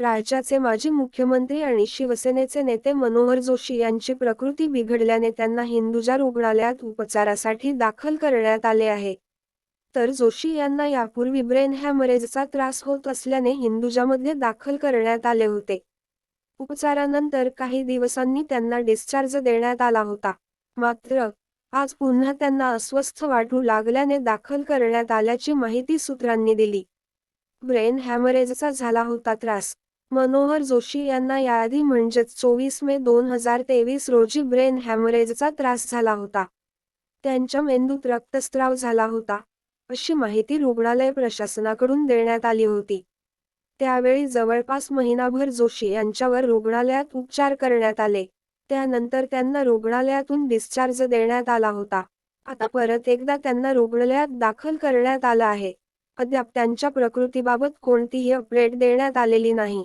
राज्याचे माजी मुख्यमंत्री आणि शिवसेनेचे नेते मनोहर जोशी यांची प्रकृती बिघडल्याने त्यांना हिंदुजा रुग्णालयात उपचारासाठी दाखल करण्यात आले आहे. तर जोशी यांना यापूर्वी ब्रेन हॅमरेजचा त्रास होत असल्याने हिंदुजामध्ये दाखल करण्यात आले होते. उपचारानंतर काही दिवसांनी त्यांना डिस्चार्ज देण्यात आला होता. मात्र आज पुन्हा त्यांना अस्वस्थ वाटू लागल्याने दाखल करण्यात आल्याची माहिती सूत्रांनी दिली. ब्रेन हॅमरेजचा झाला होता त्रास. मनोहर जोशी यांना याआधी म्हणजेच चोवीस मे दोन हजार तेवीस रोजी ब्रेन हॅमरेजचा त्रास झाला होता. त्यांच्या मेंदूत रक्तस्राव झाला होता अशी माहिती रुग्णालय प्रशासनाकडून देण्यात आली होती. त्यावेळी जवळपास महिनाभर जोशी यांच्यावर रुग्णालयात उपचार करण्यात आले त्यानंतर त्यांना रुग्णालयातून डिस्चार्ज देण्यात आला होता. आता परत एकदा त्यांना रुग्णालयात दाखल करण्यात आलं आहे. अद्याप त्यांच्या प्रकृतीबाबत कोणतीही अपडेट देण्यात आलेली नाही.